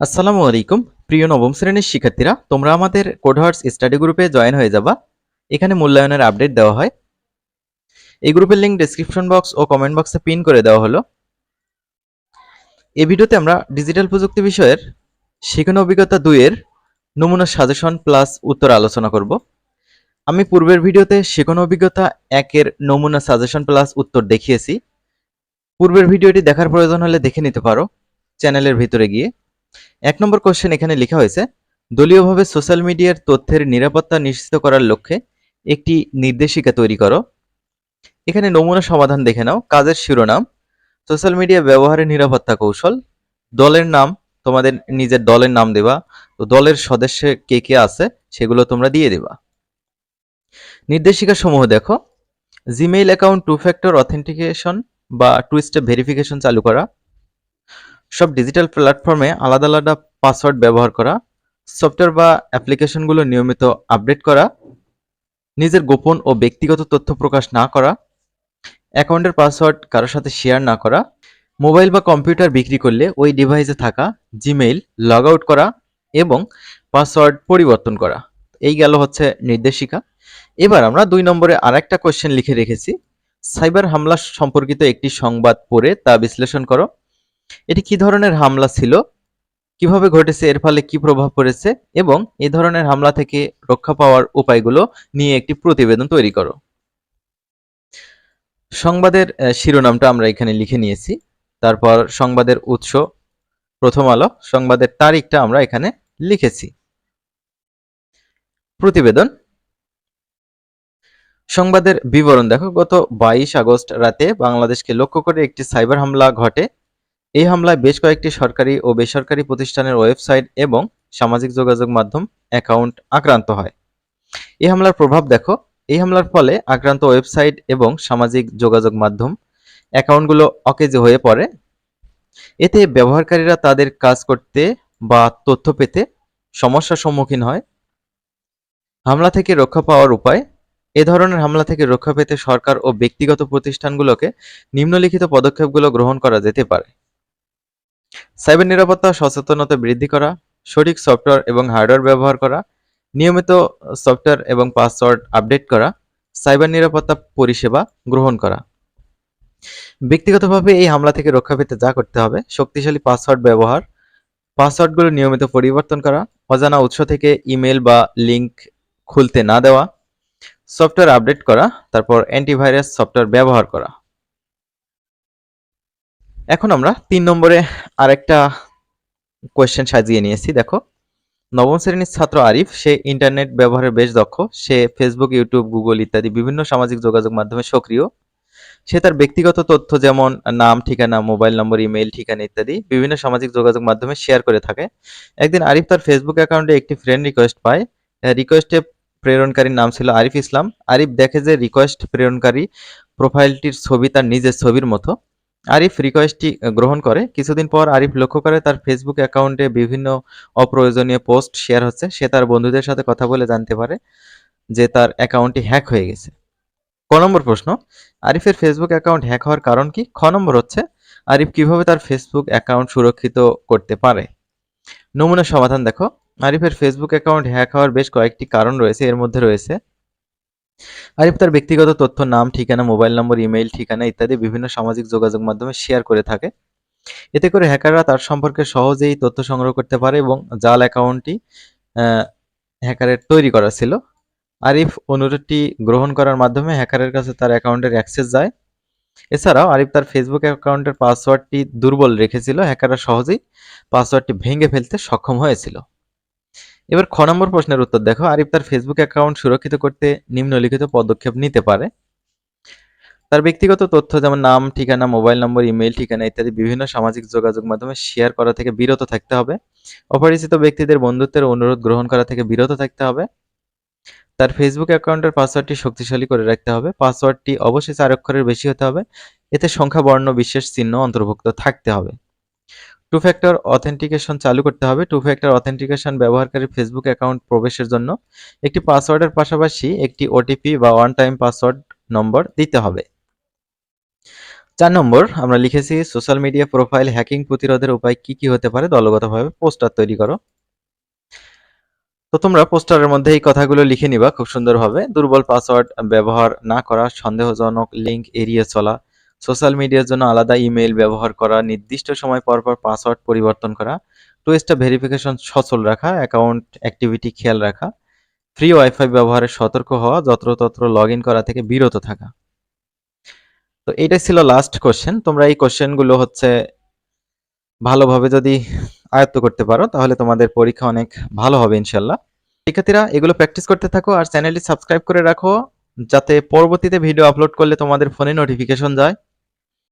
আসসালামু আলাইকুম, প্রিয় নবম শ্রেণির শিক্ষার্থীরা, তোমরা আমাদের কোডহার্স স্টাডি গ্রুপে জয়েন হয়ে যাবা। এখানে মূল্যায়নের আপডেট দেওয়া হয়। এই গ্রুপের লিঙ্ক ডেসক্রিপশন বক্স ও কমেন্ট বক্সে পিন করে দেওয়া হলো। এই ভিডিওতে আমরা ডিজিটাল প্রযুক্তি বিষয়ের শিক্ষণ অভিজ্ঞতা দুইয়ের নমুনা সাজেশন প্লাস উত্তর আলোচনা করব। আমি পূর্বের ভিডিওতে শিক্ষণ অভিজ্ঞতা একের নমুনা সাজেশন প্লাস উত্তর দেখিয়েছি। পূর্বের ভিডিওটি দেখার প্রয়োজন হলে দেখে নিতে পারো চ্যানেলের ভিতরে গিয়ে। এক নম্বর কোশ্চেন এখানে লেখা হয়েছে, দলীয়ভাবে সোশ্যাল মিডিয়ার তথ্যের নিরাপত্তা নিশ্চিত করার লক্ষ্যে একটি নির্দেশিকা তৈরি করো। এখানে নমুনা সমাধান দেখে নাও, কাজের শিরোনাম সোশ্যাল মিডিয়া ব্যবহারের নিরাপত্তা কৌশল, দলের নাম, তোমাদের নিজের দলের নাম দেবা, তো দলের সদস্য কে কে আছে সেগুলো তোমরা দিয়ে দেবা। নির্দেশিকা সমূহ দেখো Gmail account two factor authentication বা টু স্টেপ ভেরিফিকেশন চালু করা সব ডিজিটাল প্ল্যাটফর্মে আলাদা আলাদা পাসওয়ার্ড ব্যবহার করা সফটওয়্যার বা অ্যাপ্লিকেশনগুলো নিয়মিত আপডেট করা, নিজের গোপন ও ব্যক্তিগত তথ্য প্রকাশ না করা অ্যাকাউন্টের পাসওয়ার্ড কারোর সাথে শেয়ার না করা মোবাইল বা কম্পিউটার বিক্রি করলে ওই ডিভাইসে থাকা জিমেইল লগ আউট করা এবং পাসওয়ার্ড পরিবর্তন করা। এই গেল হচ্ছে নির্দেশিকা। এবার আমরা দুই নম্বরে আরেকটা কোয়েশ্চেন লিখে রেখেছি। সাইবার হামলা সম্পর্কিত একটি সংবাদ পড়ে তা বিশ্লেষণ করো। এটি কি ধরনের হামলা ছিল? কীভাবে ঘটেছে? এর ফলে কি প্রভাব পড়েছে? এবং এই ধরনের হামলা থেকে রক্ষা পাওয়ার উপায়গুলো নিয়ে একটি প্রতিবেদন তৈরি করো। সংবাদের শিরোনামটা আমরা এখানে লিখে নিয়েছি। তারপর সংবাদের উৎস, প্রথম আলো, সংবাদের তারিখটা আমরা এখানে লিখেছি। প্রতিবেদন। সংবাদের বিবরণ, দেখো, গত বাইশ আগস্ট রাতে বাংলাদেশকে লক্ষ্য করে একটি সাইবার হামলা ঘটে। এই হামলায় বেশ কয়েকটি সরকারি ও বেসরকারি প্রতিষ্ঠানের ওয়েবসাইট এবং সামাজিক যোগাযোগ মাধ্যম অ্যাকাউন্ট আক্রান্ত হয়। এই হামলার প্রভাব দেখো। এই হামলার ফলে আক্রান্ত ওয়েবসাইট এবং সামাজিক যোগাযোগ মাধ্যম অ্যাকাউন্টগুলো অকেজ হয়ে পড়ে। এতে ব্যবহারকারীরা তাদের কাজ করতে বা তথ্য পেতে সমস্যার সম্মুখীন হয়। হামলা থেকে রক্ষা পাওয়ার উপায়। এ ধরনের হামলা থেকে রক্ষা পেতে সরকার ও ব্যক্তিগত প্রতিষ্ঠানগুলোকে নিম্নলিখিত পদক্ষেপগুলো গ্রহণ করা যেতে পারে। সাইবার নিরাপত্তা, সচেতনতা বৃদ্ধি করা, সঠিক সফটওয়্যার এবং হার্ডওয়্যার ব্যবহার করা, নিয়মিত সফটওয়্যার এবং পাসওয়ার্ড আপডেট করা, সাইবার নিরাপত্তা পরিষেবা গ্রহণ করা। ব্যক্তিগতভাবে এই হামলা থেকে রক্ষা পেতে যা করতে হবে, শক্তিশালী পাসওয়ার্ড ব্যবহার, পাসওয়ার্ডগুলো নিয়মিত পরিবর্তন করা, অজানা উৎস থেকে ইমেল বা লিংক খুলতে না দেওয়া, সফটওয়্যার আপডেট করা, তারপর অ্যান্টিভাইরাস সফটওয়্যার ব্যবহার করা। এখন আমরা তিন নম্বরে আরেকটা কোয়েশ্চেন সাজিয়ে নিয়েছি, দেখো। নবম শ্রেণির ছাত্র আরিফ, সে ইন্টারনেট ব্যবহারে বেশ দক্ষ। সে ফেসবুক ইউটিউব গুগল ইত্যাদি বিভিন্ন সামাজিক যোগাযোগ মাধ্যমে সক্রিয়। সে তার ব্যক্তিগত তথ্য যেমন নাম, ঠিকানা, মোবাইল নম্বর ইমেইল ঠিকানা ইত্যাদি বিভিন্ন সামাজিক যোগাযোগ মাধ্যমে শেয়ার করে থাকে। একদিন আরিফ তার ফেসবুক অ্যাকাউন্টে একটি ফ্রেন্ড রিকোয়েস্ট পায়। রিকোয়েস্টে প্রেরণকারীর নাম ছিল আরিফ ইসলাম। আরিফ দেখে যে রিকোয়েস্ট প্রেরণকারী প্রোফাইলটির ছবি তার নিজের ছবির মতো। আরিফ রিকোয়েস্টটি গ্রহণ করে। কিছুদিন পর আরিফ লক্ষ্য করে তার ফেসবুক অ্যাকাউন্টে বিভিন্ন অপ্রয়োজনীয় পোস্ট শেয়ার হচ্ছে। সে তার বন্ধুদের সাথে কথা বলে জানতে পারে যে তার অ্যাকাউন্টটি হ্যাক হয়ে গেছে। ক নম্বর প্রশ্ন, আরিফের ফেসবুক অ্যাকাউন্ট হ্যাক হওয়ার কারণ কি? খ নম্বর হচ্ছে, আরিফ কীভাবে তার ফেসবুক অ্যাকাউন্ট সুরক্ষিত করতে পারে? নমুনা সমাধান দেখো। আরিফের ফেসবুক অ্যাকাউন্ট হ্যাক হওয়ার বেশ কয়েকটি কারণ রয়েছে। এর মধ্যে রয়েছে আরিফ, তার ব্যক্তিগত তথ্য, নাম, ঠিকানা, মোবাইল নম্বর, ইমেইল, ঠিকানা ইত্যাদি বিভিন্ন সামাজিক যোগাযোগ মাধ্যমে শেয়ার করে থাকে। এতে করে হ্যাকাররা তার সম্পর্কে সহজেই তথ্য সংগ্রহ করতে পারে এবং জাল অ্যাকাউন্টটি হ্যাকারের তৈরি করা ছিল। আরিফ অনুরোধটি গ্রহণ করার মাধ্যমে হ্যাকারের কাছে তার অ্যাকাউন্টের অ্যাক্সেস যায়। এছাড়াও আরিফ তার ফেসবুক অ্যাকাউন্টের পাসওয়ার্ডটি দুর্বল রেখেছিল। হ্যাকাররা সহজেই পাসওয়ার্ডটি ভেঙে ফেলতে সক্ষম হয়েছিল। এবার খ নম্বর প্রশ্নের উত্তর দেখো। আরিফ তার ফেসবুক অ্যাকাউন্ট সুরক্ষিত করতে নিম্নলিখিত পদক্ষেপ নিতে পারে। তার ব্যক্তিগত তথ্য যেমন নাম, ঠিকানা, মোবাইল নম্বর, ইমেইল ঠিকানা ইত্যাদি বিভিন্ন সামাজিক যোগাযোগ মাধ্যমে শেয়ার করা থেকে বিরত থাকতে হবে। অপরিচিত ব্যক্তিদের বন্ধুত্বের অনুরোধ গ্রহণ করা থেকে বিরত থাকতে হবে। তার ফেসবুক অ্যাকাউন্টের পাসওয়ার্ডটি শক্তিশালী করে রাখতে হবে। পাসওয়ার্ডটি অবশ্যই চার অক্ষরের বেশি হতে হবে। এতে সংখ্যা বর্ণ বিশেষ চিহ্ন অন্তর্ভুক্ত থাকতে হবে। টু ফ্যাক্টর অথেন্টিকেশন চালু করতে হবে। টু ফ্যাক্টর অথেন্টিকেশন ব্যবহারকারী ফেসবুক অ্যাকাউন্ট প্রবেশের জন্য একটি পাসওয়ার্ডের পাশাপাশি একটি ওটিপি বা ওয়ান টাইম পাসওয়ার্ড নম্বর দিতে হবে। চার নম্বর, আমরা লিখেছি সোশ্যাল মিডিয়া প্রোফাইল হ্যাকিং প্রতিরোধের উপায় কি কি হতে পারে? দলগতভাবে পোস্টার তৈরি করো। তো তোমরা পোস্টারের মধ্যে এই কথাগুলো লিখে নিবা, খুব সুন্দরভাবে। দুর্বল পাসওয়ার্ড ব্যবহার না করা, সন্দেহজনক লিঙ্ক এড়িয়ে চলা সোশ্যাল মিডিয়ার জন্য আলাদা ইমেইল ব্যবহার করা, নির্দিষ্ট সময় পর পর পাসওয়ার্ড পরিবর্তন করা টু স্টেপ ভেরিফিকেশন সচল রাখা, অ্যাকাউন্ট অ্যাক্টিভিটি খেয়াল রাখা, ফ্রি ওয়াইফাই ব্যবহারে সতর্ক হওয়া, যত্রতত্র লগ ইন করা থেকে বিরত থাকা। তো এইটাই ছিল লাস্ট কোশ্চেন তোমরা এই কোশ্চেনগুলো হচ্ছে ভালোভাবে যদি আয়ত্ত করতে পারো, তাহলে তোমাদের পরীক্ষা অনেক ভালো হবে ইনশাল্লাহ শিক্ষার্থীরা, এগুলো প্র্যাকটিস করতে থাকো আর চ্যানেলটি সাবস্ক্রাইব করে রাখো, যাতে পরবর্তীতে ভিডিও আপলোড করলে তোমাদের ফোনে নোটিফিকেশন যায়।